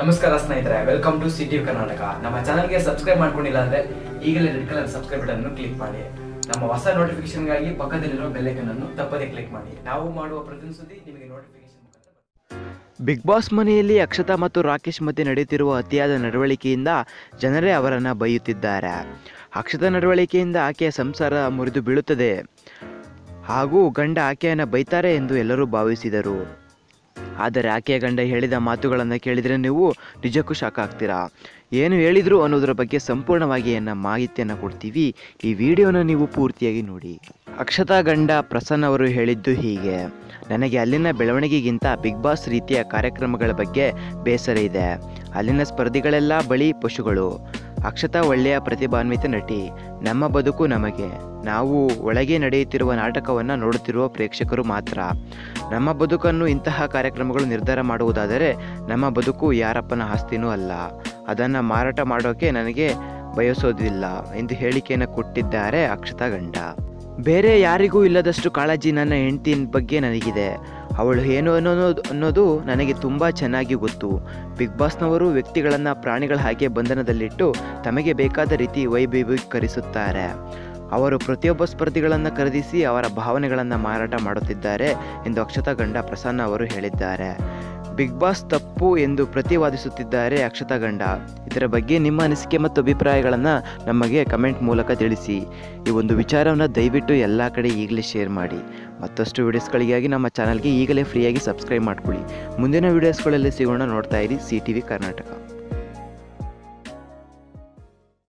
ನಮಸ್ಕಾರ ಸ್ನೇಹಿತರೆ welcome to city Karnataka ನಮ್ಮ ಚಾನಲ್ಗೆ ಸಬ್ಸ್ಕ್ರೈಬ್ ಮಾಡ್ಕೊಂಡಿಲ್ಲ ಅಂದ್ರೆ ಈಗಲೇ ರೆಡ್ ಕಲರ್ ಸಬ್ಸ್ಕ್ರೈಬ್ ಬಟನ್ ಅನ್ನು ಕ್ಲಿಕ್ ಮಾಡಿ. ನಮ್ಮ ಹೊಸ ನೋಟಿಫಿಕೇಶನ್ಗಾಗಿ ಪಕ್ಕದಲ್ಲಿರೋ ಬೆಲ್ಲೈಕನ್ ಅನ್ನು ತಪ್ಪದೇ ಕ್ಲಿಕ್ ಮಾಡಿ. ನಾವು ಮಾಡುವ ಪ್ರತಿ ಸುದ್ದಿ ನಿಮಗೆ ನೋಟಿಫಿಕೇಶನ್. ಬಿಗ್ ಬಾಸ್ ಮನೆಯಲ್ಲಿ ಅಕ್ಷತಾ ಮತ್ತು ರಾಕೇಶ್ ಮಧ್ಯೆ ನಡೆಯುತ್ತಿರುವ ಅತಿಯಾದ ನಡವಳಿಕೆಯಿಂದ ಜನರೇ ಅವರನ್ನು ಬೈಯುತ್ತಿದ್ದಾರೆ. ಅಕ್ಷತಾ ನಡವಳಿಕೆಯಿಂದ ಆಕೆಯ ಸಂಸಾರ ಮುರಿದು ಬೀಳುತ್ತದೆ. ಹಾಗೂ ಗಂಡ ಆಕೆಯನ್ನು ಬೈತಾರೆ ಎಂದು ಎಲ್ಲರೂ ಭಾವಿಸಿದರು. ಆದರೆ ಆಕೆಯ ಗಂಡ ಹೇಳಿದ ಮಾತುಗಳನ್ನು ಕೇಳಿದರೆ ನೀವು ನಿಜಕ್ಕೂ ಶಾಕ್ ಆಗ್ತೀರಾ? ಏನು ಹೇಳಿದ್ರು ಅನ್ನೋದರ ಬಗ್ಗೆ ಸಂಪೂರ್ಣವಾಗಿ ಏನ ಮಾಹಿತಿಯನ್ನು ಕೊಡ್ತೀವಿ. ಈ ವಿಡಿಯೋನ ನೀವು ಪೂರ್ತಿಯಾಗಿ ನೋಡಿ. ಅಕ್ಷತಾ ಗಂಡ ಪ್ರಸನ್ನ ಅವರು ಹೇಳಿದ್ದು ಹೀಗೆ. ನನಗೆ ಅಲ್ಲಿನ ಬೆಳವಣಿಗೆಗಿಂತ ಬಿಗ್ ಬಾಸ್ ರೀತಿಯ ಕಾರ್ಯಕ್ರಮಗಳ ಬಗ್ಗೆ ಬೇಸರ ಇದೆ. ಅಲ್ಲಿನ ಸ್ಪರ್ಧಿಗಳೆಲ್ಲ ಬಳಿ ಪಶುಗಳು. ಅಕ್ಷತಾ ಒಳ್ಳೆಯ ಪ್ರತಿಭಾನ್ವಿತ ನಟಿ. ನಮ್ಮ ಬದುಕು ನಮಗೆ. ನಾವು ಒಳಗೆ ನಡೆಯುತ್ತಿರುವ ನಾಟಕವನ್ನು ನೋಡುತ್ತಿರುವ ಪ್ರೇಕ್ಷಕರು ಮಾತ್ರ. ನಮ್ಮ ಬದುಕನ್ನು ಇಂತಹ ಕಾರ್ಯಕ್ರಮಗಳು ನಿರ್ಧಾರ ಮಾಡುವುದಾದರೆ ನಮ್ಮ ಬದುಕು ಯಾರಪ್ಪನ ಆಸ್ತಿನೂ ಅಲ್ಲ. ಅದನ್ನು ಮಾರಾಟ ಮಾಡೋಕೆ ನನಗೆ ಬಯಸೋದಿಲ್ಲ ಎಂದು ಹೇಳಿಕೆಯನ್ನು ಕೊಟ್ಟಿದ್ದಾರೆ ಅಕ್ಷತಾ ಗಂಡ. ಬೇರೆ ಯಾರಿಗೂ ಇಲ್ಲದಷ್ಟು ಕಾಳಜಿ ನನ್ನ ಹೆಂಡತಿಯ ಬಗ್ಗೆ ನನಗಿದೆ. ಅವಳು ಏನು ಅನ್ನೋದು ಅನ್ನೋದು ನನಗೆ ತುಂಬ ಚೆನ್ನಾಗಿ ಗೊತ್ತು. ಬಿಗ್ ಬಾಸ್ನವರು ವ್ಯಕ್ತಿಗಳನ್ನು ಪ್ರಾಣಿಗಳ ಹಾಗೆ ಬಂಧನದಲ್ಲಿಟ್ಟು ತಮಗೆ ಬೇಕಾದ ರೀತಿ ವೈಭವೀಕರಿಸುತ್ತಾರೆ ಅವರು ಪ್ರತಿಯೊಬ್ಬ ಸ್ಪರ್ಧಿಗಳನ್ನು ಖರೀದಿಸಿ ಅವರ ಭಾವನೆಗಳನ್ನು ಮಾರಾಟ ಮಾಡುತ್ತಿದ್ದಾರೆ ಎಂದು ಅಕ್ಷತಾ ಗಂಡ ಪ್ರಸನ್ನ ಅವರು ಹೇಳಿದ್ದಾರೆ. ಬಿಗ್ ಬಾಸ್ ತಪ್ಪು ಎಂದು ಪ್ರತಿವಾದಿಸುತ್ತಿದ್ದಾರೆ ಅಕ್ಷತಾ ಗಂಡ. ಇದರ ಬಗ್ಗೆ ನಿಮ್ಮ ಅನಿಸಿಕೆ ಮತ್ತು ಅಭಿಪ್ರಾಯಗಳನ್ನು ನಮಗೆ ಕಮೆಂಟ್ ಮೂಲಕ ತಿಳಿಸಿ. ಈ ಒಂದು ವಿಚಾರವನ್ನು ದಯವಿಟ್ಟು ಎಲ್ಲ ಕಡೆ ಈಗಲೇ ಶೇರ್ ಮಾಡಿ. ಮತ್ತಷ್ಟು ವೀಡಿಯೋಸ್ಗಳಿಗಾಗಿ ನಮ್ಮ ಚಾನಲ್ಗೆ ಈಗಲೇ ಫ್ರೀಯಾಗಿ ಸಬ್ಸ್ಕ್ರೈಬ್ ಮಾಡ್ಕೊಳ್ಳಿ. ಮುಂದಿನ ವಿಡಿಯೋಸ್ಗಳಲ್ಲಿ ಸಿಗೋಣ ನೋಡ್ತಾ ಇರಿ, ಸಿ ಟಿ ವಿ ಕರ್ನಾಟಕ.